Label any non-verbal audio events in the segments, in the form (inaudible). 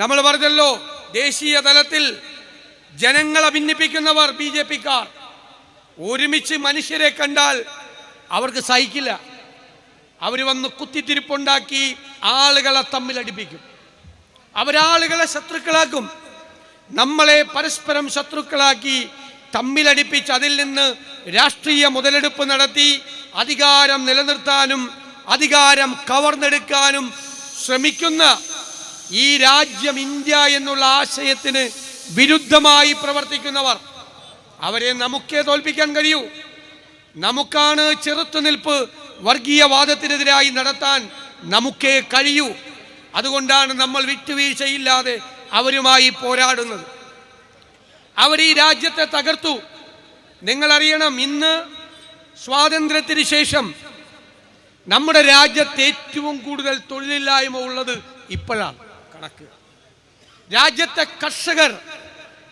നമ്മൾ പറഞ്ഞല്ലോ ദേശീയ തലത്തിൽ ജനങ്ങളെ ഭിന്നിപ്പിക്കുന്നവർ ബി ജെ പിക്കാർ. ഒരുമിച്ച് മനുഷ്യരെ കണ്ടാൽ അവർക്ക് സഹിക്കില്ല. അവർ വന്ന് കുത്തിത്തിരിപ്പുണ്ടാക്കി ആളുകളെ തമ്മിലടിപ്പിക്കും അവരാളുകളെ ശത്രുക്കളാക്കും. നമ്മളെ പരസ്പരം ശത്രുക്കളാക്കി തമ്മിലടിപ്പിച്ച് അതിൽ നിന്ന് രാഷ്ട്രീയ മുതലെടുപ്പ് നടത്തി അധികാരം നിലനിർത്താനും അധികാരം കവർന്നെടുക്കാനും ശ്രമിക്കുന്ന ഈ രാജ്യം ഇന്ത്യ എന്നുള്ള ആശയത്തിന് വിരുദ്ധമായി പ്രവർത്തിക്കുന്നവർ അവരെ നമുക്കേ തോൽപ്പിക്കാൻ കഴിയൂ. നമുക്കാണ് ചെറുത്തുനിൽപ്പ് വർഗീയവാദത്തിനെതിരായി നടത്താൻ നമുക്കേ കഴിയൂ. അതുകൊണ്ടാണ് നമ്മൾ വിട്ടുവീഴ്ചയില്ലാതെ അവരുമായി പോരാടുന്നത്. അവർ ഈ രാജ്യത്തെ തകർത്തു. നിങ്ങളറിയണം ഇന്ന് സ്വാതന്ത്ര്യത്തിന് ശേഷം നമ്മുടെ രാജ്യത്ത് ഏറ്റവും കൂടുതൽ തൊഴിലില്ലായ്മ ഉള്ളത് ഇപ്പോഴാണ്. കണക്ക്. രാജ്യത്തെ കർഷകർ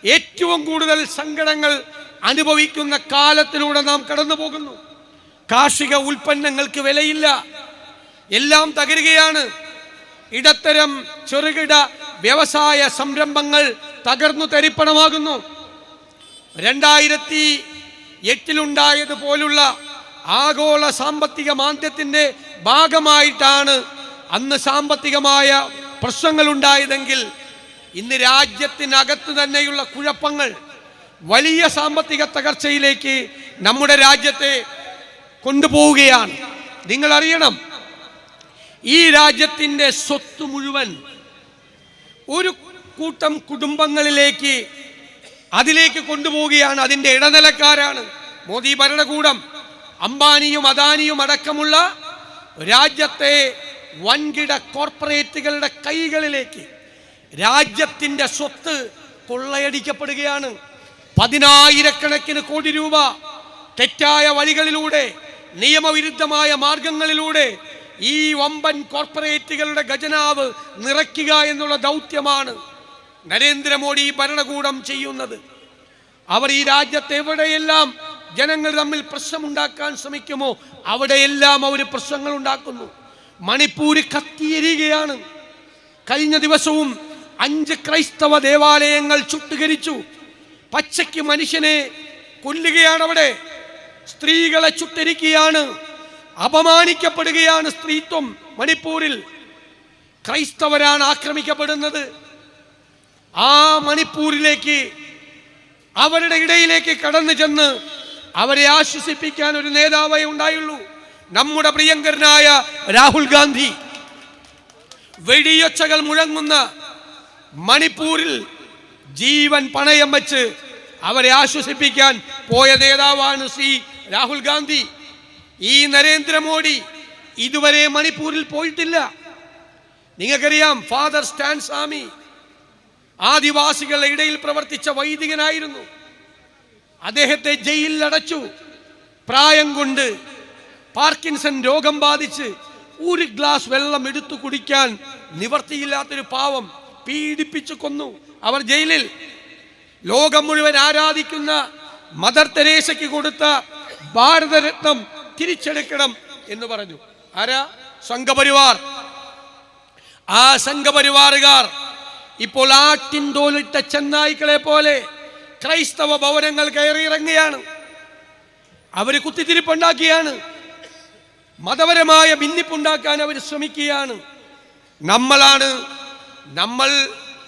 ഏറ്റവും കൂടുതൽ സങ്കടങ്ങൾ അനുഭവിക്കുന്ന കാലത്തിലൂടെ നാം കടന്നു പോകുന്നു കാർഷിക ഉൽപ്പന്നങ്ങൾക്ക് വിലയില്ല. എല്ലാം തകരുകയാണ്. ഇടത്തരം ചെറുകിട വ്യവസായ സംരംഭങ്ങൾ തകർന്നു തരിപ്പണമാകുന്നു. രണ്ടായിരത്തി എട്ടിലുണ്ടായതുപോലുള്ള ആഗോള സാമ്പത്തിക മാന്ദ്യത്തിന്റെ ഭാഗമായിട്ടാണ് അന്ന് സാമ്പത്തികമായ പ്രശ്നങ്ങൾ ഉണ്ടായതെങ്കിൽ ഇന്ന് രാജ്യത്തിനകത്ത് തന്നെയുള്ള കുഴപ്പങ്ങൾ വലിയ സാമ്പത്തിക തകർച്ചയിലേക്ക് നമ്മുടെ രാജ്യത്തെ കൊണ്ടുപോവുകയാണ്. നിങ്ങൾ അറിയണം ഈ രാജ്യത്തിന്റെ സ്വത്ത് മുഴുവൻ ഒരു കൂട്ടം കുടുംബങ്ങളിലേക്ക് അതിലേക്ക് കൊണ്ടുപോവുകയാണ്. അതിന്റെ ഇടനിലക്കാരാണ് മോദി ഭരണകൂടം. അംബാനിയും അദാനിയും അടക്കമുള്ള രാജ്യത്തെ വൻകിട കോർപ്പറേറ്റുകളുടെ കൈകളിലേക്ക് രാജ്യത്തിന്റെ സ്വത്ത് കൊള്ളയടിക്കപ്പെടുകയാണ്. പതിനായിരക്കണക്കിന് കോടി രൂപ തെറ്റായ വഴികളിലൂടെ നിയമവിരുദ്ധമായ മാർഗങ്ങളിലൂടെ ഈ വമ്പൻ കോർപ്പറേറ്റുകളുടെ ഖജനാവ് നിറയ്ക്കുക എന്നുള്ള ദൗത്യമാണ് നരേന്ദ്രമോദി ഭരണകൂടം ചെയ്യുന്നത്. അവർ ഈ രാജ്യത്ത് എവിടെയെല്ലാം ജനങ്ങൾ തമ്മിൽ പ്രശ്നമുണ്ടാക്കാൻ ശ്രമിക്കുമോ അവിടെയെല്ലാം അവർ പ്രശ്നങ്ങൾ ഉണ്ടാക്കുന്നു. മണിപ്പൂര് കത്തിയെരിയുകയാണ് കഴിഞ്ഞ ദിവസവും അഞ്ച് ക്രൈസ്തവ ദേവാലയങ്ങൾ ചുട്ടുകരിച്ചു. പച്ചയ്ക്ക് മനുഷ്യനെ കൊല്ലുകയാണ് അവിടെ സ്ത്രീകളെ ചുട്ടരിക്കുകയാണ്. അപമാനിക്കപ്പെടുകയാണ് സ്ത്രീത്വം മണിപ്പൂരിൽ. ക്രൈസ്തവരാണ് ആക്രമിക്കപ്പെടുന്നത്. ആ മണിപ്പൂരിലേക്ക് അവരുടെ ഇടയിലേക്ക് കടന്നു ചെന്ന് അവരെ ആശ്വസിപ്പിക്കാൻ ഒരു നേതാവേ ഉണ്ടായുള്ളൂ. നമ്മുടെ പ്രിയങ്കരനായ രാഹുൽ ഗാന്ധി വെടിയൊച്ചകൾ മുഴങ്ങുന്ന മണിപ്പൂരിൽ ജീവൻ പണയം വെച്ച് അവരെ ആശ്വസിപ്പിക്കാൻ പോയ നേതാവാണ് ശ്രീ രാഹുൽ ഗാന്ധി. ഈ നരേന്ദ്രമോദി ഇതുവരെ മണിപ്പൂരിൽ പോയിട്ടില്ല. നിങ്ങൾക്കറിയാം ഫാദർ സ്റ്റാൻ സ്വാമി ആദിവാസികളുടെ ഇടയിൽ പ്രവർത്തിച്ച വൈദികനായിരുന്നു. അദ്ദേഹത്തെ ജയിലിൽ അടച്ചു. പ്രായം കൊണ്ട് പാർക്കിൻസൺ രോഗം ബാധിച്ച് ഒരു ഗ്ലാസ് വെള്ളം എടുത്തു കുടിക്കാൻ നിവർത്തിയില്ലാത്തൊരു പാവം പീഡിപ്പിച്ചു കൊന്നു. അവർ ജയിലിൽ. ലോകം മുഴുവൻ ആരാധിക്കുന്ന മദർ തെരേസയ്ക്ക് കൊടുത്ത ഭാരതരത്നം തിരിച്ചെടുക്കണം എന്ന് പറഞ്ഞു. ആരാ? സംഘപരിവാർ. ആ സംഘപരിവാറുകാർ ഇപ്പോൾ ആട്ടിൻ തോലിട്ട ചെന്നായ്ക്കളെ പോലെ ക്രൈസ്തവ ഭവനങ്ങൾ കയറിയിറങ്ങുകയാണ്. അവർ കുത്തിത്തിരിപ്പുണ്ടാക്കിയാണ്. മതപരമായ ഭിന്നിപ്പുണ്ടാക്കാൻ അവർ ശ്രമിക്കുകയാണ്. നമ്മളാണ് നമ്മൾ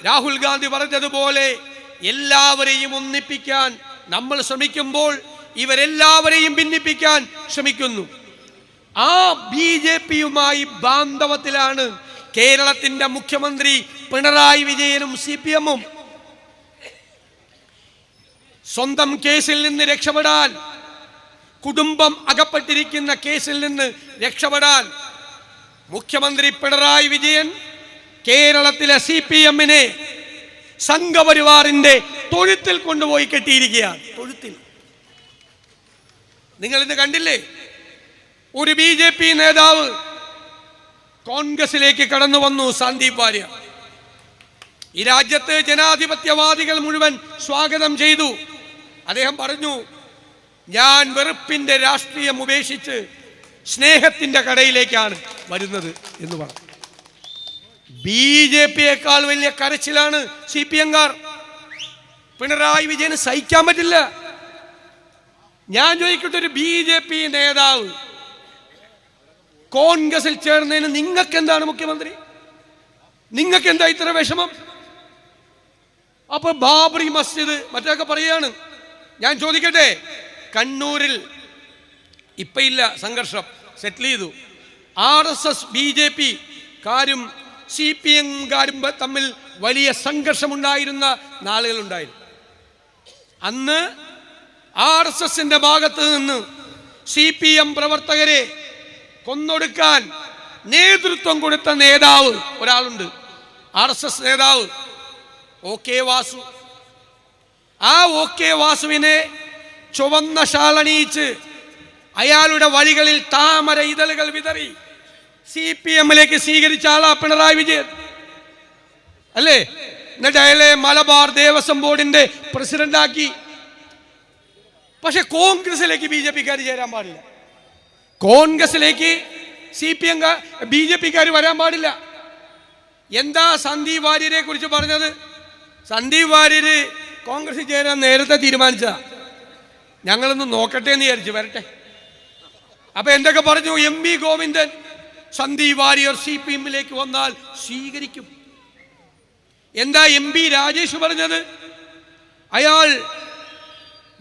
രാഹുൽ ഗാന്ധി പറഞ്ഞതുപോലെ എല്ലാവരെയും ഒന്നിപ്പിക്കാൻ നമ്മൾ ശ്രമിക്കുമ്പോൾ ഇവരെല്ലാവരെയും ഭിന്നിപ്പിക്കാൻ ശ്രമിക്കുന്നു. ആ ബി ജെ പിയുമായി ബാന്ധവത്തിലാണ് കേരളത്തിന്റെ മുഖ്യമന്ത്രി പിണറായി വിജയനും സി പി എമ്മും. സ്വന്തം കേസിൽ നിന്ന് രക്ഷപ്പെടാൻ കുടുംബം അകപ്പെട്ടിരിക്കുന്ന കേസിൽ നിന്ന് രക്ഷപ്പെടാൻ മുഖ്യമന്ത്രി പിണറായി വിജയൻ കേരളത്തിലെ സി പി എമ്മിനെ സംഘപരിവാറിന്റെ തൊഴുത്തിൽ കൊണ്ടുപോയി കെട്ടിയിരിക്കുകയാണ്. തൊഴുത്തിൽ. നിങ്ങൾ ഇന്ന് കണ്ടില്ലേ? ഒരു ബി ജെ പി നേതാവ് കോൺഗ്രസിലേക്ക് കടന്നു വന്നു സന്ദീപ് വാര്യ ഈ രാജ്യത്ത് ജനാധിപത്യവാദികൾ മുഴുവൻ സ്വാഗതം ചെയ്തു. അദ്ദേഹം പറഞ്ഞു ഞാൻ വെറുപ്പിന്റെ രാഷ്ട്രീയം ഉപേക്ഷിച്ച് സ്നേഹത്തിന്റെ കടയിലേക്കാണ് വരുന്നത് എന്ന് പറഞ്ഞു. ബി ജെ പിയേക്കാൾ വലിയ കരച്ചിലാണ് സി പി എംകാർ പിണറായി വിജയന് സഹിക്കാൻ പറ്റില്ല. ഞാൻ ചോദിക്കട്ടെ ഒരു ബി ജെ പി നേതാവ് കോൺഗ്രസിൽ ചേർന്നതിന് നിങ്ങൾക്ക് എന്താണ് മുഖ്യമന്ത്രി? നിങ്ങൾക്ക് എന്താ ഇത്ര വിഷമം? അപ്പൊ ബാബറി മസ്ജിദ് മറ്റൊക്കെ പറയാണ് ഞാൻ ചോദിക്കട്ടെ കണ്ണൂരിൽ ഇപ്പം ഇല്ല സംഘർഷം. സെറ്റിൽ ചെയ്തു. R S S B J P കാരും സി പി എംകാരും തമ്മിൽ വലിയ സംഘർഷമുണ്ടായിരുന്ന നാളുകളുണ്ടായിരുന്നു. അന്ന് ആർ എസ് എസിന്റെ ഭാഗത്ത് നിന്ന് സി പി എം പ്രവർത്തകരെ കൊന്നൊടുക്കാൻ നേതൃത്വം കൊടുത്ത നേതാവ് ഒരാളുണ്ട്. ആർ എസ് എസ് നേതാവ് ഒ കെ വാസു. ആ ഒ കെ വാസുവിനെ ചുവന്ന ഷാളണിയിച്ച് അയാളുടെ വഴികളിൽ താമര ഇതളുകൾ വിതറി. സി പി എമ്മിലേക്ക് സ്വീകരിച്ച ആളാ പിണറായി വിജയൻ. അല്ലേ? എന്നിട്ട് അയാളെ മലബാർ ദേവസ്വം ബോർഡിന്റെ പ്രസിഡന്റാക്കി പക്ഷെ കോൺഗ്രസിലേക്ക് ബി ജെ പിക്കാർ ചേരാൻ പാടില്ല. കോൺഗ്രസിലേക്ക് C P M B J പിക്കാർ വരാൻ പാടില്ല. എന്താ സന്ദീപ് വാര്യരെ കുറിച്ച് പറഞ്ഞത്? സന്ദീപ് വാര്യര് കോൺഗ്രസിൽ ചേരാൻ നേരത്തെ തീരുമാനിച്ചതാ. ഞങ്ങളൊന്ന് നോക്കട്ടെ എന്ന് വിചാരിച്ചു വരട്ടെ. അപ്പൊ എന്തൊക്കെ പറഞ്ഞു? M V Govindan Sandeep Warrier C P എമ്മിലേക്ക് വന്നാൽ സ്വീകരിക്കും. എന്താ എം പി രാജേഷ് പറഞ്ഞത്? അയാൾ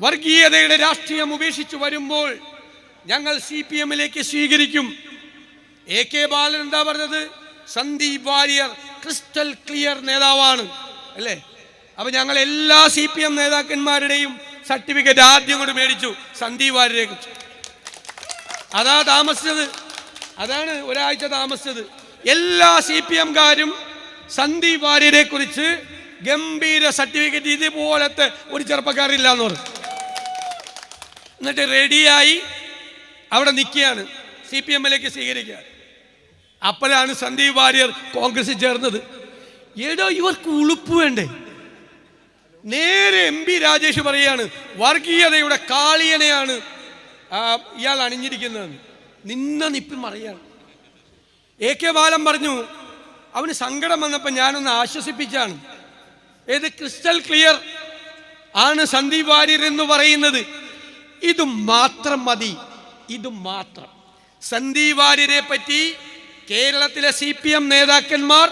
വർഗീയതയുടെ രാഷ്ട്രീയം ഉപേക്ഷിച്ച് വരുമ്പോൾ ഞങ്ങൾ സി പി എമ്മിലേക്ക് സ്വീകരിക്കും. എ കെ ബാലൻ എന്താ പറഞ്ഞത്? സന്ദീപ് വാര്യർ ക്രിസ്റ്റൽ ക്ലിയർ നേതാവാണ് അല്ലേ? അപ്പൊ ഞങ്ങൾ എല്ലാ സി പി എം നേതാക്കന്മാരുടെയും സർട്ടിഫിക്കറ്റ് ആദ്യം കൊണ്ട് മേടിച്ചു. സന്ദീപ് വാര്യരെ അതാ താമസിച്ചത്. അതാണ് ഒരാഴ്ച താമസിച്ചത്. എല്ലാ സി പി എംകാരും സന്ദീപ് വാര്യരെ കുറിച്ച് ഗംഭീര സർട്ടിഫിക്കറ്റ് ഇതുപോലത്തെ ഒരു ചെറുപ്പക്കാരില്ല എന്ന് പറഞ്ഞു. എന്നിട്ട് റെഡിയായി അവിടെ നിൽക്കുകയാണ്. സി പി എമ്മിലേക്ക് സ്വീകരിക്കുക അപ്പോഴാണ് സന്ദീപ് വാര്യർ കോൺഗ്രസിൽ ചേർന്നത്. ഏടോ ഇവർക്ക് ഉളുപ്പ് വേണ്ടേ? നേരെ എം പി രാജേഷ് പറയാണ് വർഗീയതയുടെ കാളിയനെയാണ്. ഇയാൾ അണിഞ്ഞിരിക്കുന്നത്. നിന്ന നിപ്പി മറിയാണ്. എ കെ ബാലൻ പറഞ്ഞു അവന് സങ്കടം വന്നപ്പോൾ ഞാനൊന്ന് ആശ്വസിപ്പിച്ചാണ്. ഏത് ക്രിസ്റ്റൽ ക്ലിയർ ആണ് സന്ദീപ് വാര്യർ എന്ന് പറയുന്നത്. ഇത് മാത്രം മതി ഇത് മാത്രം. സന്ദീപ് വാര്യരെ പറ്റി കേരളത്തിലെ സി പി എം നേതാക്കന്മാർ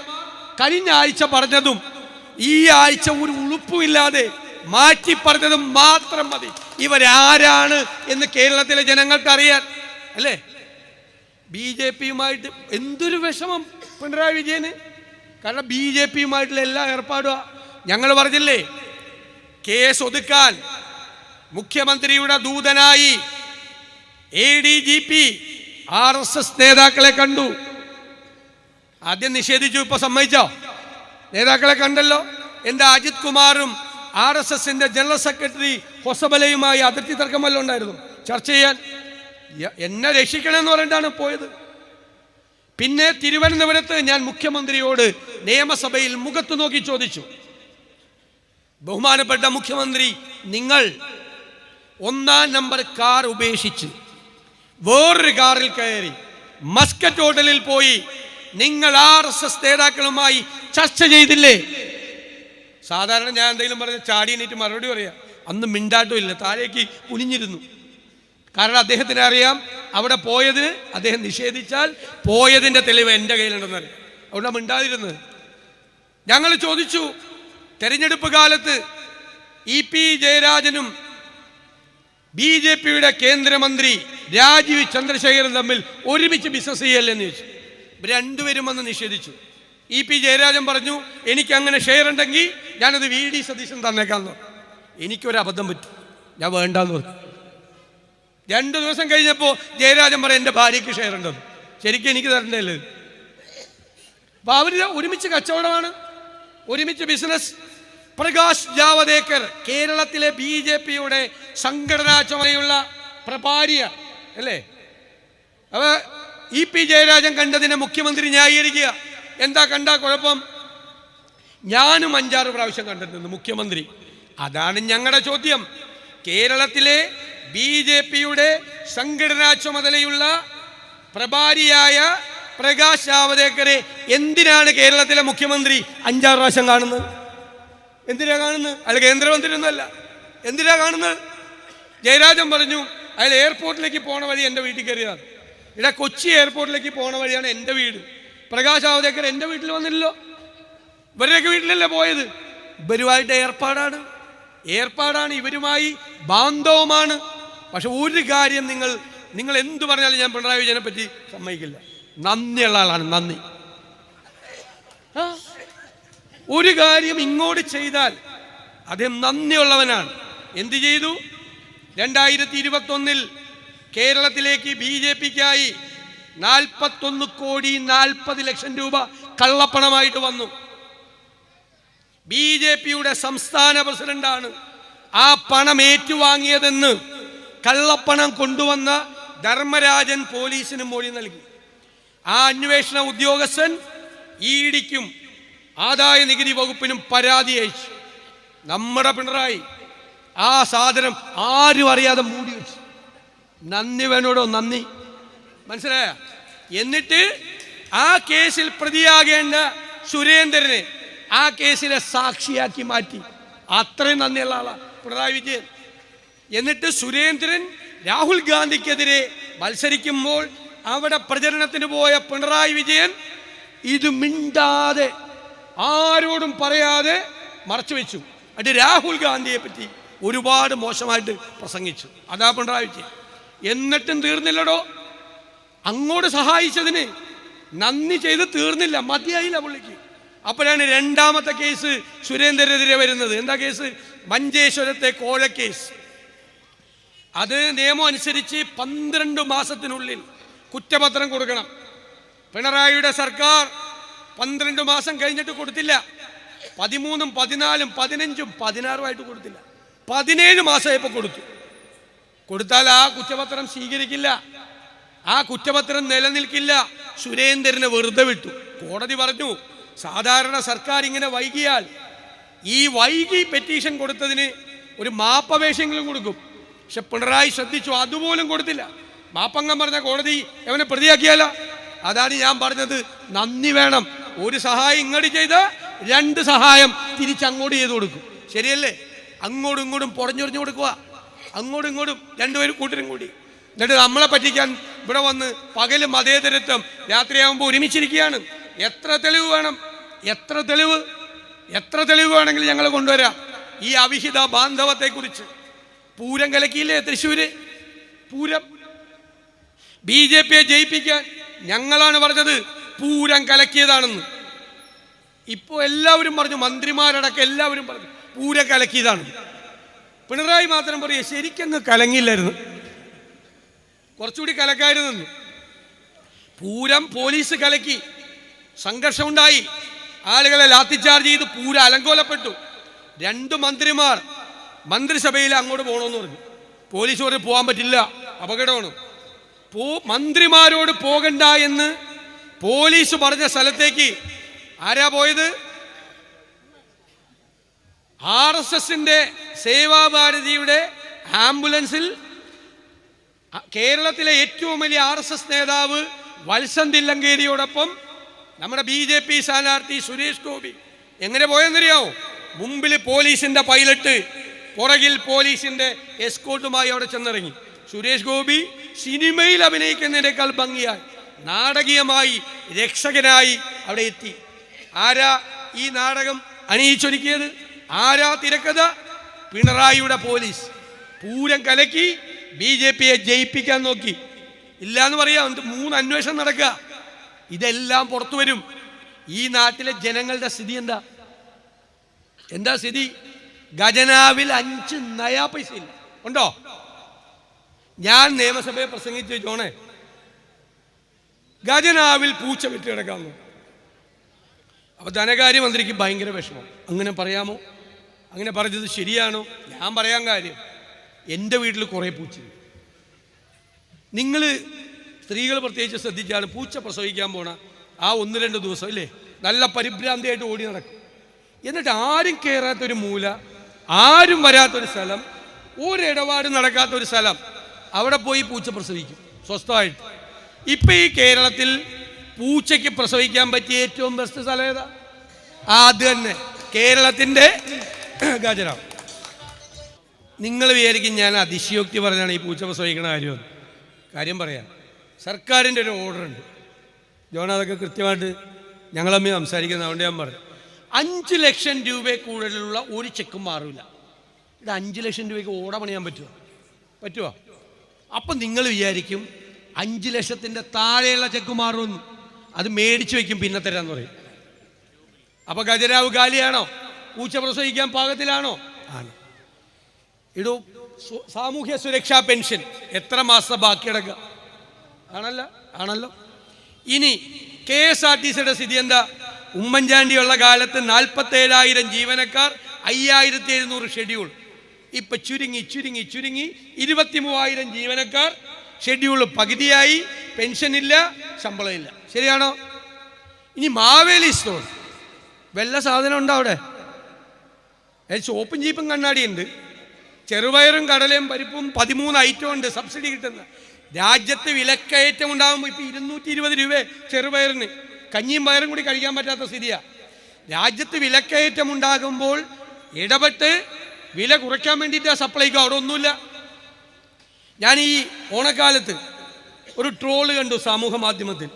കഴിഞ്ഞ ആഴ്ച പറഞ്ഞതും ഈ ആഴ്ച ഒരു ഉളുപ്പുമില്ലാതെ മാറ്റി പറഞ്ഞത് മാത്രം മതി. ഇവരാരാണ് എന്ന് കേരളത്തിലെ ജനങ്ങൾക്ക് അറിയാൻ അല്ലേ? ബി ജെ പിയുമായിട്ട് എന്തൊരു വിഷമം പിണറായി വിജയന്? കാരണം ബി ജെ പിയുമായിട്ടുള്ള എല്ലാ ഏർപ്പാടും ഞങ്ങൾ പറഞ്ഞില്ലേ കേസ് ഒതുക്കാൻ മുഖ്യമന്ത്രിയുടെ ദൂതനായി A D G P R S S നേതാക്കളെ കണ്ടു. ആദ്യം നിഷേധിച്ചു ഇപ്പൊ സമ്മതിച്ചോ? നേതാക്കളെ കണ്ടല്ലോ. എന്താ അജിത് കുമാറും ആർ എസ് എസിന്റെ ജനറൽ സെക്രട്ടറി ഹൊസബലയുമായി അതിർത്തി തർക്കമല്ലോ ഉണ്ടായിരുന്നു. ചർച്ച ചെയ്യാൻ എന്നെ രക്ഷിക്കണമെന്ന് പറഞ്ഞിട്ടാണ് പോയത്. പിന്നെ തിരുവനന്തപുരത്ത് ഞാൻ മുഖ്യമന്ത്രിയോട് നിയമസഭയിൽ മുഖത്ത് നോക്കി ചോദിച്ചു. ബഹുമാനപ്പെട്ട മുഖ്യമന്ത്രി നിങ്ങൾ ഒന്നാം നമ്പർ കാർ ഉപേക്ഷിച്ച് വേറൊരു കാറിൽ കയറി മസ്കറ്റ് ഹോട്ടലിൽ പോയി നിങ്ങൾ ആർ എസ് എസ് നേതാക്കളുമായി ചർച്ച ചെയ്തില്ലേ? സാധാരണ ഞാൻ എന്തെങ്കിലും പറഞ്ഞ ചാടി എണീറ്റ് മറുപടി പറയാ. അന്ന് മിണ്ടാട്ടും ഇല്ല. താഴേക്ക് കുനിഞ്ഞിരുന്നു. കാരണം അദ്ദേഹത്തിന് അറിയാം അവിടെ പോയത് അദ്ദേഹം നിഷേധിച്ചാൽ പോയതിന്റെ തെളിവ് എന്റെ കയ്യിലുണ്ടെന്നറിയാം അവിടെ മിണ്ടാതിരുന്നത്. ഞങ്ങൾ ചോദിച്ചു തെരഞ്ഞെടുപ്പ് കാലത്ത് ഇ പി ജയരാജനും ബി ജെ പിയുടെ കേന്ദ്രമന്ത്രി രാജീവ് ചന്ദ്രശേഖരൻ തമ്മിൽ ഒരുമിച്ച് ബിസിനസ് ചെയ്യല്ലെന്ന് ചോദിച്ചു. രണ്ടുപേരും വന്ന് നിഷേധിച്ചു. ഇ പി ജയരാജൻ പറഞ്ഞു എനിക്ക് അങ്ങനെ ഷെയർ ഉണ്ടെങ്കിൽ ഞാനത് വി ഡി സതീശൻ തന്നേക്കാന്ന് എനിക്കൊരു അബദ്ധം പറ്റി. ഞാൻ വേണ്ടാന്ന് പറഞ്ഞു. രണ്ടു ദിവസം കഴിഞ്ഞപ്പോൾ ജയരാജൻ പറയും എന്റെ ഭാര്യയ്ക്ക് ഷെയർ ഉണ്ടെന്ന് ശരിക്കും എനിക്ക് തരണ്ടല്ലേ അപ്പൊ അവർ ഒരുമിച്ച് കച്ചവടമാണ്. ഒരുമിച്ച് ബിസിനസ്. പ്രകാശ് ജാവദേക്കർ കേരളത്തിലെ ബി ജെ പിയുടെ സംഘടനാ ചുമതലയുള്ള പ്രഭാരിയ അല്ലേ? അവ ഇ പി ജയരാജൻ കണ്ടതിനെ മുഖ്യമന്ത്രി ന്യായീകരിക്കുക. എന്താ കണ്ട കുഴപ്പം? ഞാനും അഞ്ചാറ് പ്രാവശ്യം കണ്ടിട്ടുണ്ട് മുഖ്യമന്ത്രി. അതാണ് ഞങ്ങളുടെ ചോദ്യം. കേരളത്തിലെ ബി ജെ പിയുടെ സംഘടനാ ചുമതലയുള്ള പ്രഭാരിയായ പ്രകാശ് ജാവദേക്കറെ എന്തിനാണ് കേരളത്തിലെ മുഖ്യമന്ത്രി അഞ്ചാറ് പ്രാവശ്യം കാണുന്നത്? എന്തിനാ കാണുന്നത്? അയാൾ കേന്ദ്രമന്ത്രി ഒന്നുമല്ല എന്തിനാ കാണുന്നത്? ജയരാജൻ പറഞ്ഞു അയാൾ എയർപോർട്ടിലേക്ക് പോണ വഴി എന്റെ വീട്ടിൽ കയറിയതാണ്. ഇവിടെ കൊച്ചി എയർപോർട്ടിലേക്ക് പോണ വഴിയാണ് എന്റെ വീട്. പ്രകാശ് ജാവദേക്കർ എന്റെ വീട്ടിൽ വന്നില്ലല്ലോ. ഇവരുടെയൊക്കെ വീട്ടിലല്ലേ പോയത്? ഇവരുമായിട്ട് ഏർപ്പാടാണ്. ഏർപ്പാടാണ് ഇവരുമായി ബാന്ധവമാണ്. പക്ഷെ ഒരു കാര്യം നിങ്ങൾ നിങ്ങൾ എന്തു പറഞ്ഞാലും ഞാൻ പിണറായി വിജയനെ പറ്റി സമ്മതിക്കില്ല. നന്ദിയുള്ള ആളാണ് നന്ദി. ഒരു കാര്യം ഇങ്ങോട്ട് ചെയ്താൽ അദ്ദേഹം നന്ദിയുള്ളവനാണ്. എന്ത് ചെയ്തു? രണ്ടായിരത്തി ഇരുപത്തൊന്നിൽ കേരളത്തിലേക്ക് ബി ജെ പിക്കായി നാൽപ്പത്തൊന്ന് കോടി നാൽപ്പത് ലക്ഷം രൂപ കള്ളപ്പണമായിട്ട് വന്നു. ബി ജെ പിയുടെ സംസ്ഥാന പ്രസിഡന്റാണ് ആ പണം ഏറ്റുവാങ്ങിയതെന്ന് കള്ളപ്പണം കൊണ്ടുവന്ന ധർമ്മരാജൻ പോലീസിന് മൊഴി നൽകി. ആ അന്വേഷണ ഉദ്യോഗസ്ഥൻ ഇ ഡിക്കും ആദായ നികുതി വകുപ്പിനും പരാതി അയച്ചു. നമ്മുടെ പിണറായി ആ സാധനം ആരും അറിയാതെ മൂടി വെച്ചു. നന്ദി വേണോടോ നന്ദി. മനസ്സിലായ? എന്നിട്ട് ആ കേസിൽ പ്രതിയാകേണ്ട സുരേന്ദ്രനെ ആ കേസിലെ സാക്ഷിയാക്കി മാറ്റി. അത്രയും നന്ദിയുള്ള ആളാണ് പിണറായി വിജയൻ. എന്നിട്ട് സുരേന്ദ്രൻ രാഹുൽ ഗാന്ധിക്കെതിരെ മത്സരിക്കുമ്പോൾ അവിടെ പ്രചരണത്തിന് പോയ പിണറായി വിജയൻ ഇത് മിണ്ടാതെ ആരോടും പറയാതെ മറച്ചു വെച്ചു. അത് രാഹുൽ ഗാന്ധിയെ പറ്റി ഒരുപാട് മോശമായിട്ട് പ്രസംഗിച്ചു. അതാ പിണറായി വിജയൻ. എന്നിട്ടും തീർന്നില്ലടോ. അങ്ങോട്ട് സഹായിച്ചതിന് നന്ദി ചെയ്ത് തീർന്നില്ല. മതിയായില്ല പുള്ളിക്ക്. അപ്പോഴാണ് രണ്ടാമത്തെ കേസ് സുരേന്ദ്രനെതിരെ വരുന്നത്. എന്താ കേസ്? മഞ്ചേശ്വരത്തെ കോഴക്കേസ് അത് നിയമം അനുസരിച്ച് പന്ത്രണ്ട് മാസത്തിനുള്ളിൽ കുറ്റപത്രം കൊടുക്കണം. പിണറായിയുടെ സർക്കാർ പന്ത്രണ്ട് മാസം കഴിഞ്ഞിട്ട് കൊടുത്തില്ല. പതിമൂന്നും പതിനാലും പതിനഞ്ചും പതിനാറുമായിട്ട് കൊടുത്തില്ല. പതിനേഴ് മാസമായപ്പോൾ കൊടുത്തു. കൊടുത്താൽ ആ കുറ്റപത്രം സ്വീകരിക്കില്ല. ആ കുറ്റപത്രം നിലനിൽക്കില്ല. സുരേന്ദ്രനെ വെറുതെ വിട്ടു. കോടതി പറഞ്ഞു സാധാരണ സർക്കാർ ഇങ്ങനെ വൈകിയാൽ ഈ വൈകി പെറ്റീഷൻ കൊടുത്തതിന് ഒരു മാപ്പപേക്ഷയെങ്കിലും കൊടുക്കും. പക്ഷെ പിണറായി ശ്രദ്ധിച്ചു അതുപോലും കൊടുത്തില്ല. മാപ്പങ്ങം പറഞ്ഞ കോടതി അവനെ പ്രതിയാക്കിയാല? അതാണ് ഞാൻ പറഞ്ഞത്. നന്ദി വേണം. ഒരു സഹായം ഇങ്ങോട്ട് ചെയ്ത് രണ്ട് സഹായം തിരിച്ചങ്ങോട്ട് ചെയ്ത് കൊടുക്കും. ശരിയല്ലേ? അങ്ങോട്ടും ഇങ്ങോട്ടും പൊടഞ്ഞൊറിഞ്ഞു കൊടുക്കുക അങ്ങോട്ടും ഇങ്ങോട്ടും രണ്ടുപേരും കൂട്ടരും കൂടി. എന്നിട്ട് നമ്മളെ പറ്റിക്കാൻ ഇവിടെ വന്ന് പകലും മതേതരത്വം രാത്രിയാകുമ്പോൾ ഒരുമിച്ചിരിക്കുകയാണ്. എത്ര തെളിവ് വേണം? എത്ര തെളിവ്? എത്ര തെളിവ് വേണമെങ്കിൽ ഞങ്ങൾ കൊണ്ടുവരാം. ഈ അവിഹിത ബാന്ധവത്തെക്കുറിച്ച്. പൂരം കലക്കിയില്ലേ തൃശ്ശൂര്? പൂരം. ബി ജെ പിയെ ജയിപ്പിക്കാൻ ഞങ്ങളാണ് പറഞ്ഞത് പൂരം കലക്കിയതാണെന്ന്. ഇപ്പോൾ എല്ലാവരും പറഞ്ഞു മന്ത്രിമാരടക്കം എല്ലാവരും പറഞ്ഞു പൂരം കലക്കിയതാണ് പിണറായി മാത്രം പറയുക ശരിക്കങ്ങ് കലങ്ങില്ലായിരുന്നു. കുറച്ചുകൂടി കലക്കായിരുന്നു പൂരം പോലീസ് കലക്കി. സംഘർഷമുണ്ടായി. ആളുകളെ ലാത്തിച്ചാർജ് ചെയ്ത് പൂരം അലങ്കോലപ്പെട്ടു. രണ്ട് മന്ത്രിമാർ മന്ത്രിസഭയിൽ അങ്ങോട്ട് പോകണമെന്ന് പറഞ്ഞു. പോലീസ് പറഞ്ഞു പോകാൻ പറ്റില്ല അപകടമാണ്. പോ മന്ത്രിമാരോട് പോകണ്ട എന്ന് പോലീസ് പറഞ്ഞ സ്ഥലത്തേക്ക് ആരാ പോയത്? ആർ എസ് എസിന്റെ സേവാഭാരതിയുടെ ആംബുലൻസിൽ കേരളത്തിലെ ഏറ്റവും വലിയ ആർ എസ് എസ് നേതാവ് വത്സൻ തില്ലങ്കേരിയോടൊപ്പം നമ്മുടെ ബി ജെ പി സ്ഥാനാർത്ഥി സുരേഷ് ഗോപി. എങ്ങനെ പോയെന്നറിയോ? മുമ്പിൽ പോലീസിന്റെ പൈലറ്റ് പുറകിൽ പോലീസിന്റെ എസ്കോട്ടുമായി അവിടെ ചെന്നിറങ്ങി. സുരേഷ് ഗോപി സിനിമയിൽ അഭിനയിക്കുന്നതിനേക്കാൾ ഭംഗിയായി നാടകീയമായി രക്ഷകനായി അവിടെ എത്തി. ആരാ ഈ നാടകം അണിയിച്ചൊരുക്കിയത്? ആരാ തിരക്കഥ? പിണറായിയുടെ പോലീസ്. പൂരം കലക്കി ബി ജെ പിയെ ജയിപ്പിക്കാൻ നോക്കി. ഇല്ലാന്ന് പറയാം മൂന്ന് അന്വേഷണം നടക്കുക. ഇതെല്ലാം പുറത്തു വരും. ഈ നാട്ടിലെ ജനങ്ങളുടെ സ്ഥിതി എന്താ? എന്താ സ്ഥിതി? ഖജനാവിൽ അഞ്ച് നയാ പൈസ ഇല്ല ഉണ്ടോ? ഞാൻ നിയമസഭയെ പ്രസംഗിച്ചു ജോണേ. ഖജനാവിൽ പൂച്ച വിറ്റ് കിടക്കാമെന്നു അപ്പൊ ധനകാര്യമന്ത്രിക്ക് ഭയങ്കര വിഷമം. അങ്ങനെ പറയാമോ? അങ്ങനെ പറഞ്ഞത് ശരിയാണോ? ഞാൻ പറയാൻ കാര്യം എന്റെ വീട്ടിൽ കുറേ പൂച്ചയുണ്ട്. നിങ്ങൾ സ്ത്രീകൾ പ്രത്യേകിച്ച് ശ്രദ്ധിച്ചാൽ പൂച്ച പ്രസവിക്കാൻ പോണ ആ ഒന്ന് രണ്ട് ദിവസം അല്ലേ നല്ല പരിഭ്രാന്തിയായിട്ട് ഓടി നടക്കും. എന്നിട്ട് ആരും കയറാത്തൊരു മൂല ആരും വരാത്തൊരു സ്ഥലം ഒരിടപാട് നടക്കാത്തൊരു സ്ഥലം അവിടെ പോയി പൂച്ച പ്രസവിക്കും സ്വസ്ഥമായിട്ട്. ഇപ്പം ഈ കേരളത്തിൽ പൂച്ചയ്ക്ക് പ്രസവിക്കാൻ പറ്റിയ ഏറ്റവും ബെസ്റ്റ് സ്ഥലം ഏതാ? അത് തന്നെ. കേരളത്തിന്റെ (coughs) ഗജറാവ് നിങ്ങൾ വിചാരിക്കും ഞാൻ അതിശയോക്തി പറഞ്ഞാണ് ഈ പൂച്ച പ്രസവിക്കണ കാര്യമെന്ന് കാര്യം പറയാം. സർക്കാരിന്റെ ഒരു ഓർഡർ ഉണ്ട്. ജോൺ അതൊക്കെ കൃത്യമായിട്ട് ഞങ്ങളമ്മ സംസാരിക്കുന്ന അതുകൊണ്ട് ഞാൻ പറയും. അഞ്ച് ലക്ഷം രൂപ കൂടുതലുള്ള ഒരു ചെക്കും മാറില്ല ഇത് അഞ്ച് ലക്ഷം രൂപയ്ക്ക് ഓട പണിയാൻ പറ്റുമോ പറ്റുമോ അപ്പം നിങ്ങൾ വിചാരിക്കും അഞ്ച് ലക്ഷത്തിന്റെ താഴെയുള്ള ചെക്ക് മാറുമെന്ന്. അത് മേടിച്ച് വയ്ക്കും പിന്നെ തരാന്ന് പറയും. അപ്പോൾ ഗജരാവ് കാലിയാണോ പൂച്ച പ്രസവിക്കാൻ പാകത്തിലാണോ? ആണ്. ഇടൂ സാമൂഹ്യ സുരക്ഷാ പെൻഷൻ എത്ര മാസം ബാക്കി കിടക്കുക ആണല്ലോ ആണല്ലോ. ഇനി കെ എസ് ആർ ടി സിയുടെ സ്ഥിതി എന്താ? ഉമ്മൻചാണ്ടിയുള്ള കാലത്ത് നാൽപ്പത്തേഴായിരം ജീവനക്കാർ അയ്യായിരത്തി എഴുന്നൂറ് ഷെഡ്യൂൾ. ഇപ്പൊ ചുരുങ്ങി ചുരുങ്ങി ചുരുങ്ങി ഇരുപത്തി മൂവായിരം ജീവനക്കാർ ഷെഡ്യൂൾ പകുതിയായി പെൻഷൻ ഇല്ല ശമ്പളം ഇല്ല. ശരിയാണോ? ഇനി മാവേലി സ്റ്റോർ. വെള്ള സാധനം ഉണ്ടോ അവിടെ? സോപ്പും ജീപ്പും കണ്ണാടിയുണ്ട് ചെറുപയറും കടലയും പരിപ്പും പതിമൂന്ന് ഐറ്റം ഉണ്ട്. സബ്സിഡി കിട്ടുന്ന. രാജ്യത്ത് വിലക്കയറ്റം ഉണ്ടാകുമ്പോൾ ഇപ്പം ഇരുന്നൂറ്റി ഇരുപത് രൂപ ചെറുപയറിന്. കഞ്ഞിയും പയറും കൂടി കഴിക്കാൻ പറ്റാത്ത സ്ഥിതിയാണ് രാജ്യത്ത് വിലക്കയറ്റം ഉണ്ടാകുമ്പോൾ ഇടപെട്ട് വില കുറയ്ക്കാൻ വേണ്ടിയിട്ട് സപ്ലൈക്കോ അവിടെ ഒന്നുമില്ല. ഞാൻ ഈ ഓണക്കാലത്ത് ഒരു ട്രോൾ കണ്ടു സമൂഹ മാധ്യമത്തിൽ.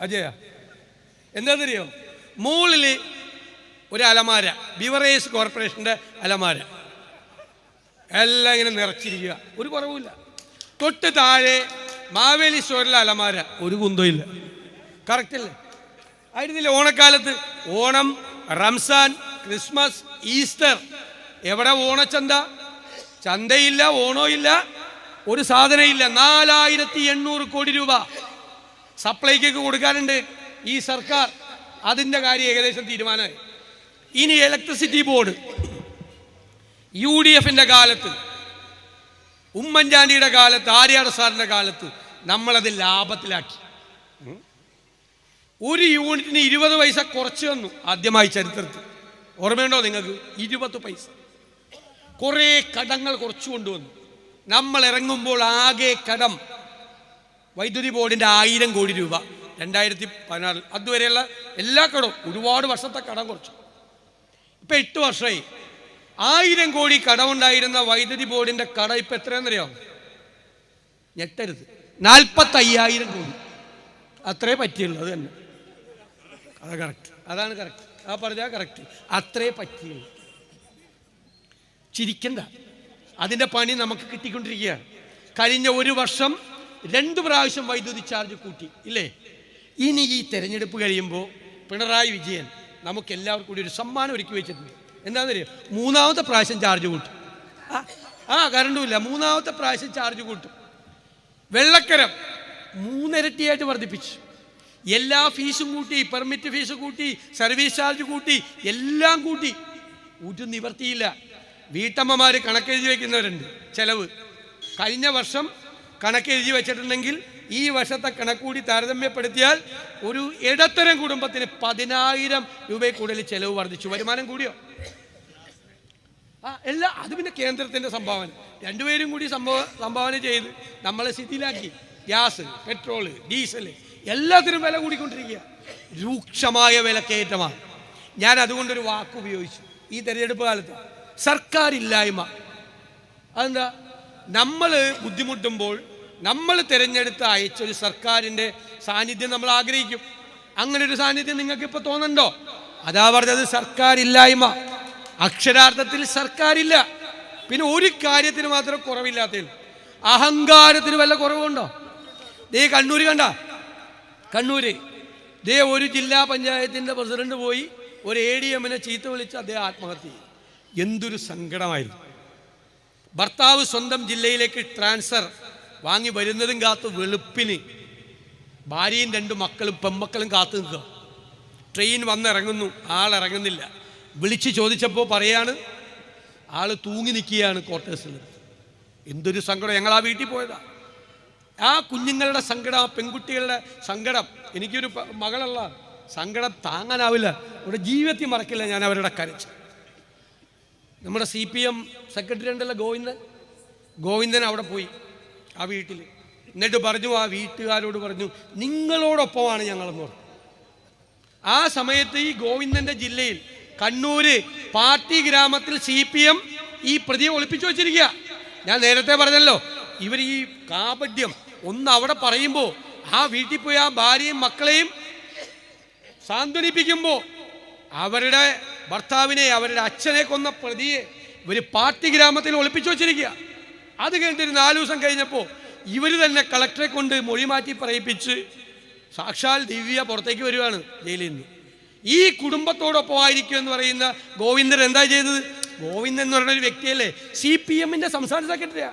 അജയ എന്താ തരിയോ മുകളിൽ ഒരു അലമാര. ബിവറേജ് കോർപ്പറേഷന്റെ അലമാര. എല്ലാം ഇങ്ങനെ നിറച്ചിരിക്കുക. ഒരു കുറവുമില്ല. തൊട്ട് താഴെ മാവേലി സ്റ്റോറിലെ അലമാര. ഒരു കുന്തമില്ല കറക്റ്റ് അല്ലേ? ആയിരുന്നില്ല ഓണക്കാലത്ത്? Onam Ramzan Christmas Easter. എവിടെ ഓണച്ചന്ത? ചന്തയില്ല ഓണോ ഇല്ല ഒരു സാധനമില്ല നാലായിരത്തി എണ്ണൂറ് കോടി രൂപ സപ്ലൈക്കൊക്കെ കൊടുക്കാനുണ്ട് ഈ സർക്കാർ. അതിന്റെ കാര്യം ഏകദേശം തീരുമാനമായി. ഇനി ഇലക്ട്രിസിറ്റി ബോർഡ് യു ഡി എഫിന്റെ കാലത്ത് ഉമ്മൻചാണ്ടിയുടെ കാലത്ത് ആര്യാട് സാറിന്റെ കാലത്ത് നമ്മളത് ലാഭത്തിലാക്കി. ഒരു യൂണിറ്റിന് ഇരുപത് പൈസ കുറച്ച് തന്നു ആദ്യമായി ചരിത്രത്തിൽ. ഓർമ്മയുണ്ടോ നിങ്ങൾക്ക്? ഇരുപത് പൈസ. കുറേ കടങ്ങൾ കുറച്ചു കൊണ്ടുവന്നു. നമ്മൾ ഇറങ്ങുമ്പോൾ ആകെ കടം വൈദ്യുതി ബോർഡിന്റെ ആയിരം കോടി രൂപ. രണ്ടായിരത്തി പതിനാറിൽ. അതുവരെയുള്ള എല്ലാ കടവും ഒരുപാട് വർഷത്തെ കടം കുറച്ചു. ഇപ്പം എട്ട് വർഷമായി ആയിരം കോടി കടമുണ്ടായിരുന്ന വൈദ്യുതി ബോർഡിന്റെ കട ഇപ്പം എത്രയാണെന്നറിയാം ഞെട്ടരുത്. നാൽപ്പത്തയ്യായിരം കോടി. അത്രേ പറ്റിയുള്ളൂ അത് തന്നെ. അത് കറക്റ്റ് അതാണ് കറക്റ്റ് ആ പറഞ്ഞാൽ കറക്റ്റ് അത്രേ പറ്റിയുള്ളൂ. ചിരിക്കണ്ട. അതിന്റെ പണി നമുക്ക് കിട്ടിക്കൊണ്ടിരിക്കുകയാണ് കഴിഞ്ഞ ഒരു വർഷം രണ്ട് പ്രാവശ്യം വൈദ്യുതി ചാർജ് കൂട്ടി ഇല്ലേ? ഇനി ഈ തെരഞ്ഞെടുപ്പ് കഴിയുമ്പോൾ പിണറായി വിജയൻ നമുക്ക് എല്ലാവർക്കും കൂടി ഒരു സമ്മാനം ഒരുക്കി വെച്ചിട്ടുണ്ട്. എന്താണെന്നറിയോ മൂന്നാമത്തെ പ്രാവശ്യം ചാർജ് കൂട്ടും. ആ കറണ്ടുമില്ല മൂന്നാമത്തെ പ്രാവശ്യം ചാർജ് കൂട്ടും. വെള്ളക്കരം മൂന്നിരട്ടിയായിട്ട് വർദ്ധിപ്പിച്ചു. എല്ലാ ഫീസും കൂട്ടി പെർമിറ്റ് ഫീസ് കൂട്ടി സർവീസ് ചാർജ് കൂട്ടി എല്ലാം കൂട്ടി. ഒരു നിവർത്തിയില്ല. വീട്ടമ്മമാർ കണക്കെഴുതി വയ്ക്കുന്നവരുണ്ട് ചിലവ്. കഴിഞ്ഞ വർഷം കണക്കെഴുതി വെച്ചിട്ടുണ്ടെങ്കിൽ ഈ വർഷത്തെ കണക്കൂടി താരതമ്യപ്പെടുത്തിയാൽ ഒരു ഇടത്തരം കുടുംബത്തിന് പതിനായിരം രൂപയിൽ കൂടുതൽ ചെലവ് വർദ്ധിച്ചു. വരുമാനം കൂടിയോ? ആ എല്ലാ അത് പിന്നെ കേന്ദ്രത്തിന്റെ സംഭാവന. രണ്ടുപേരും കൂടി സംഭവ സംഭാവന ചെയ്ത് നമ്മളെ സ്ഥിതിയിലാക്കി ഗ്യാസ് പെട്രോൾ ഡീസൽ എല്ലാത്തിനും വില കൂടിക്കൊണ്ടിരിക്കുക രൂക്ഷമായ വിലക്കയറ്റമാണ്. ഞാൻ അതുകൊണ്ടൊരു വാക്ക് ഉപയോഗിച്ചു. ഈ തെരഞ്ഞെടുപ്പ് കാലത്ത് സർക്കാരില്ലായ്മ. അതെന്താ? നമ്മൾ ബുദ്ധിമുട്ടുമ്പോൾ നമ്മൾ തിരഞ്ഞെടുത്ത് അയച്ച ഒരു സർക്കാരിന്റെ സാന്നിധ്യം നമ്മൾ ആഗ്രഹിക്കും. അങ്ങനെ ഒരു സാന്നിധ്യം നിങ്ങൾക്ക് ഇപ്പോൾ തോന്നണ്ടോ അതാ പറഞ്ഞത് സർക്കാരില്ലായ്മ. അക്ഷരാർത്ഥത്തിൽ സർക്കാരില്ല. പിന്നെ ഒരു കാര്യത്തിന് മാത്രം കുറവില്ലാത്തതിൽ. അഹങ്കാരത്തിന് വല്ല കുറവുണ്ടോ? ദേ കണ്ണൂർ കണ്ട. കണ്ണൂര്. ദേ ഒരു ജില്ലാ പഞ്ചായത്തിന്റെ പ്രസിഡന്റ് പോയി ഒരു എ ഡി എമ്മിനെ ചീത്ത വിളിച്ച് അദ്ദേഹം ആത്മഹത്യ ചെയ്തു. എന്തൊരു സങ്കടമായിരുന്നു. ഭർത്താവ് സ്വന്തം ജില്ലയിലേക്ക് ട്രാൻസ്ഫർ. വാങ്ങി വരുന്നതും കാത്ത് വെളുപ്പിന്. ഭാര്യയും രണ്ട് മക്കളും പെമ്മക്കളും കാത്തു നിൽക്കുക. ട്രെയിൻ വന്നിറങ്ങുന്നു. ആളിറങ്ങുന്നില്ല വിളിച്ച് ചോദിച്ചപ്പോൾ പറയാണ് ആൾ തൂങ്ങി നിൽക്കുകയാണ് ക്വാർട്ടേഴ്സിൽ എന്തൊരു സങ്കടം. ഞങ്ങൾ ആ വീട്ടിൽ പോയതാ. ആ കുഞ്ഞുങ്ങളുടെ സങ്കടം ആ പെൺകുട്ടികളുടെ സങ്കടം. എനിക്കൊരു മകളുള്ള സങ്കടം താങ്ങാനാവില്ല. നമ്മുടെ ജീവിതത്തിൽ മറക്കില്ല ഞാൻ അവരുടെ കരച്ച് നമ്മുടെ സി പി എം സെക്രട്ടറി ഉണ്ടല്ലോ ഗോവിന്ദൻ. ഗോവിന്ദൻ അവിടെ പോയി. ആ വീട്ടിൽ എന്നിട്ട് പറഞ്ഞു ആ വീട്ടുകാരോട് പറഞ്ഞു നിങ്ങളോടൊപ്പമാണ് ഞങ്ങളെന്ന് പറഞ്ഞു. ആ സമയത്ത് ഈ ഗോവിന്ദന്റെ ജില്ലയിൽ കണ്ണൂര് പാർട്ടി ഗ്രാമത്തിൽ സി പി എം ഈ പ്രതിയെ ഒളിപ്പിച്ചു വെച്ചിരിക്കുക. ഞാൻ നേരത്തെ പറഞ്ഞല്ലോ ഇവർ ഈ കാപഡ്യം ഒന്ന് അവിടെ പറയുമ്പോൾ ആ വീട്ടിൽ പോയി ആ ഭാര്യയും മക്കളെയും സാന്ത്വനിപ്പിക്കുമ്പോൾ അവരുടെ ഭർത്താവിനെ അവരുടെ അച്ഛനെ കൊന്ന പ്രതിയെ ഇവർ പാർട്ടി ഗ്രാമത്തിൽ ഒളിപ്പിച്ചു വച്ചിരിക്കുക. അത് കഴിഞ്ഞിട്ട് ഒരു നാല് ദിവസം കഴിഞ്ഞപ്പോൾ ഇവർ തന്നെ കളക്ടറെ കൊണ്ട് മൊഴി മാറ്റി പറയിപ്പിച്ച് സാക്ഷാൽ ദിവ്യ പുറത്തേക്ക് വരുവാണ് ജയിലിൽ നിന്ന്. ഈ കുടുംബത്തോടൊപ്പം ആയിരിക്കും എന്ന് പറയുന്ന ഗോവിന്ദൻ എന്താ ചെയ്തത് ഗോവിന്ദൻ എന്ന് പറയുന്ന ഒരു വ്യക്തിയല്ലേ? സി പി എമ്മിന്റെ സംസ്ഥാന സെക്രട്ടറിയാ.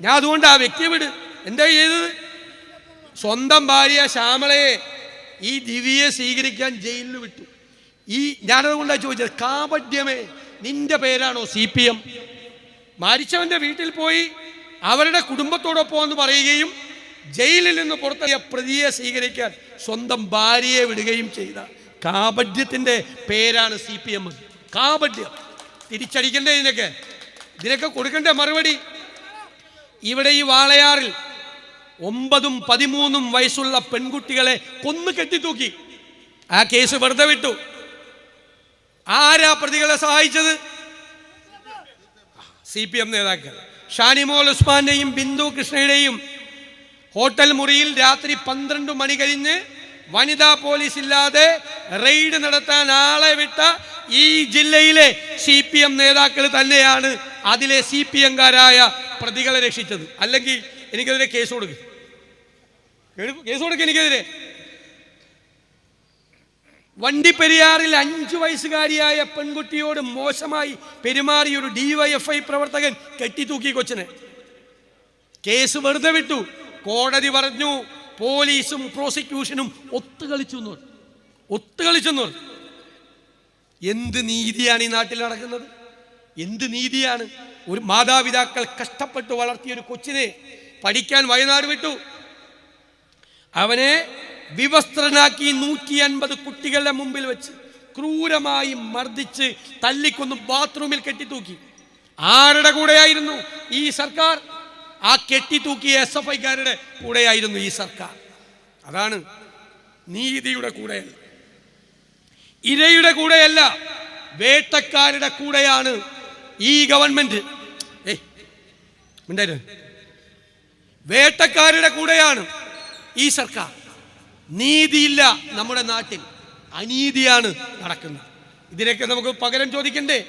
ഞാൻ അതുകൊണ്ട് ആ വ്യക്തിയെ വിട്. എന്താ ചെയ്തത്? സ്വന്തം ഭാര്യ ശ്യാമളയെ ഈ ദിവ്യയെ സ്വീകരിക്കാൻ ജയിലിൽ വിട്ടു. ഈ ഞാനതുകൊണ്ടാണ് ചോദിച്ചത് കാപഡ്യമേ നിന്റെ പേരാണോ സി പി എം? മരിച്ചവന്റെ വീട്ടിൽ പോയി അവരുടെ കുടുംബത്തോടൊപ്പം എന്ന് പറയുകയും ജയിലിൽ നിന്ന് പുറത്തിറങ്ങിയ പ്രതിയെ സ്വീകരിക്കാൻ സ്വന്തം ഭാര്യയെ വിടുകയും ചെയ്ത. കാപഡ്യത്തിന്റെ പേരാണ് സി പി എം കാപഡ്യം. തിരിച്ചടിക്കണ്ടേ ഇതിനൊക്കെ ഇതിനൊക്കെ കൊടുക്കണ്ടേ മറുപടി? ഇവിടെ ഈ വാളയാറിൽ ഒമ്പതും പതിമൂന്നും വയസ്സുള്ള പെൺകുട്ടികളെ കൊന്നു കെട്ടിത്തൂക്കി. ആ കേസ് വെറുതെ വിട്ടു. ആരാ പ്രതികളെ സഹായിച്ചത്? സി പി എം നേതാക്കൾ. ഷാനിമോൾ ഉസ്മാന്റെയും ബിന്ദു കൃഷ്ണയുടെയും ഹോട്ടൽ മുറിയിൽ രാത്രി പന്ത്രണ്ട് മണി കഴിഞ്ഞ് വനിതാ പോലീസ് ഇല്ലാതെ റെയ്ഡ് നടത്താൻ ആളെ വിട്ട ഈ ജില്ലയിലെ സി പി എം നേതാക്കൾ തന്നെയാണ് അതിലെ സി പി എംകാരായ പ്രതികളെ രക്ഷിച്ചത്. അല്ലെങ്കിൽ എനിക്കെതിരെ കേസ് കൊടുക്കും. കേസ് കൊടുക്കുക എനിക്കെതിരെ. വണ്ടിപ്പെരിയാറിൽ അഞ്ചു വയസ്സുകാരിയായ പെൺകുട്ടിയോട് മോശമായി പെരുമാറിയ ഒരു ഡിവൈഎഫ്ഐ പ്രവർത്തകൻ കെട്ടിത്തൂക്കി കൊച്ചിനെ. കേസ് വെറുതെ വിട്ടു. കോടതി പറഞ്ഞു പോലീസും പ്രോസിക്യൂഷനും ഒത്തുകളിച്ചു എന്ന് ഒത്തു ഒത്തുകളിച്ചു എന്ത് നീതിയാണ് ഈ നാട്ടിൽ നടക്കുന്നത്? എന്ത് നീതിയാണ്? ഒരു മാതാപിതാക്കൾ കഷ്ടപ്പെട്ട് വളർത്തിയ ഒരു കൊച്ചിനെ പഠിക്കാൻ വയനാട് വിട്ടു. അവനെ വിവസ്ത്രനാക്കി നൂറ്റി അൻപത് കുട്ടികളുടെ മുമ്പിൽ വെച്ച് ക്രൂരമായി മർദ്ദിച്ച് തല്ലിക്കൊന്ന് ബാത്റൂമിൽ കെട്ടിത്തൂക്കി. ആരുടെ കൂടെയായിരുന്നു ഈ സർക്കാർ? ആ കെട്ടിത്തൂക്കിയ എസ് എഫ് ഐക്കാരുടെ കൂടെയായിരുന്നു ഈ സർക്കാർ. അതാണ് നീതിയുടെ കൂടെയല്ല. ഇരയുടെ കൂടെയല്ല വേട്ടക്കാരുടെ കൂടെയാണ് ഈ ഗവൺമെന്റ്. ഏയ് വേട്ടക്കാരുടെ കൂടെയാണ് ഈ സർക്കാർ. നീതിയില്ല നമ്മുടെ നാട്ടിൽ. അനീതിയാണ് നടക്കുന്നത്. ഇതിനൊക്കെ നമുക്ക് പകരം ചോദിക്കണ്ടേ?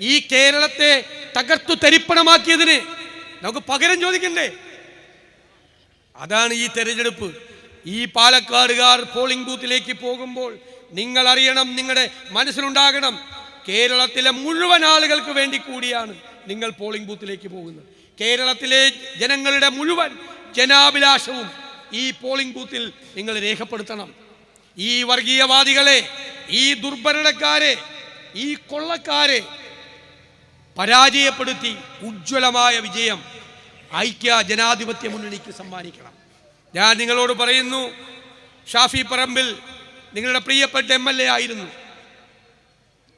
ഈ കേരളത്തെ തകർത്തു തരിപ്പണമാക്കിയതിന് നമുക്ക് പകരം ചോദിക്കണ്ടേ? അതാണ് ഈ തെരഞ്ഞെടുപ്പ്. ഈ പാലക്കാടുകാർ പോളിംഗ് ബൂത്തിലേക്ക് പോകുമ്പോൾ നിങ്ങൾ അറിയണം നിങ്ങളുടെ മനസ്സിലുണ്ടാകണം കേരളത്തിലെ മുഴുവൻ ആളുകൾക്ക് വേണ്ടി കൂടിയാണ് നിങ്ങൾ പോളിംഗ് ബൂത്തിലേക്ക് പോകുന്നത്. കേരളത്തിലെ ജനങ്ങളുടെ മുഴുവൻ ജനാഭിലാഷവും ഈ പോളിംഗ് ബൂത്തിൽ നിങ്ങൾ രേഖപ്പെടുത്തണം. ഈ വർഗീയവാദികളെ ഈ ദുർഭരണക്കാരെ ഈ കൊള്ളക്കാരെ പരാജയപ്പെടുത്തി ഉജ്ജ്വലമായ വിജയം ഐക്യ ജനാധിപത്യ മുന്നണിക്ക് സമ്മാനിക്കണം. ഞാൻ നിങ്ങളോട് പറയുന്നു ഷാഫി പറമ്പിൽ നിങ്ങളുടെ പ്രിയപ്പെട്ട എം എൽ എ ആയിരുന്നു.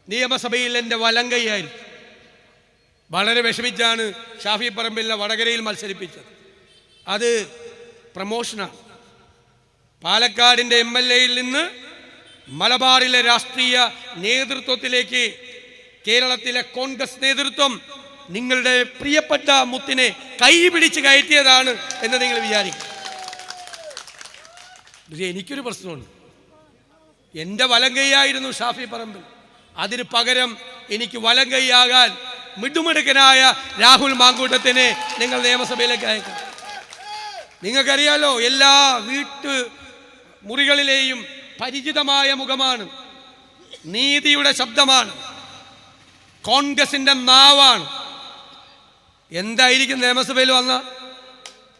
നിയമസഭയിൽ എന്റെ വലങ്കയായിരുന്നു വളരെ വിഷമിച്ചാണ് ഷാഫി പറമ്പിലിനെ വടകരയിൽ മത്സരിപ്പിച്ചത്. അത് പ്രമോഷനാണ് പാലക്കാടിന്റെ എം എൽ എയിൽ നിന്ന് മലബാറിലെ രാഷ്ട്രീയ നേതൃത്വത്തിലേക്ക് കേരളത്തിലെ കോൺഗ്രസ് നേതൃത്വം നിങ്ങളുടെ പ്രിയപ്പെട്ട മുത്തിനെ കൈപിടിച്ച് കയറ്റിയതാണ് എന്ന് നിങ്ങൾ വിചാരിക്കും. എനിക്കൊരു പ്രശ്നമുണ്ട്. എന്റെ വലങ്കൈയായിരുന്നു ഷാഫി പറമ്പിൽ അതിന് പകരം എനിക്ക് വലങ്കൈയാകാൻ മിടുമിടുക്കനായ രാഹുൽ മാങ്കൂട്ടത്തിനെ നിങ്ങൾ നിയമസഭയിലേക്ക് അയക്കണം. നിങ്ങൾക്കറിയാലോ എല്ലാ വീട്ടു മുറികളിലെയും പരിചിതമായ മുഖമാണ്. നീതിയുടെ ശബ്ദമാണ്. കോൺഗ്രസിന്റെ നാവാണ്. എന്തായിരിക്കും നിയമസഭയിൽ വന്ന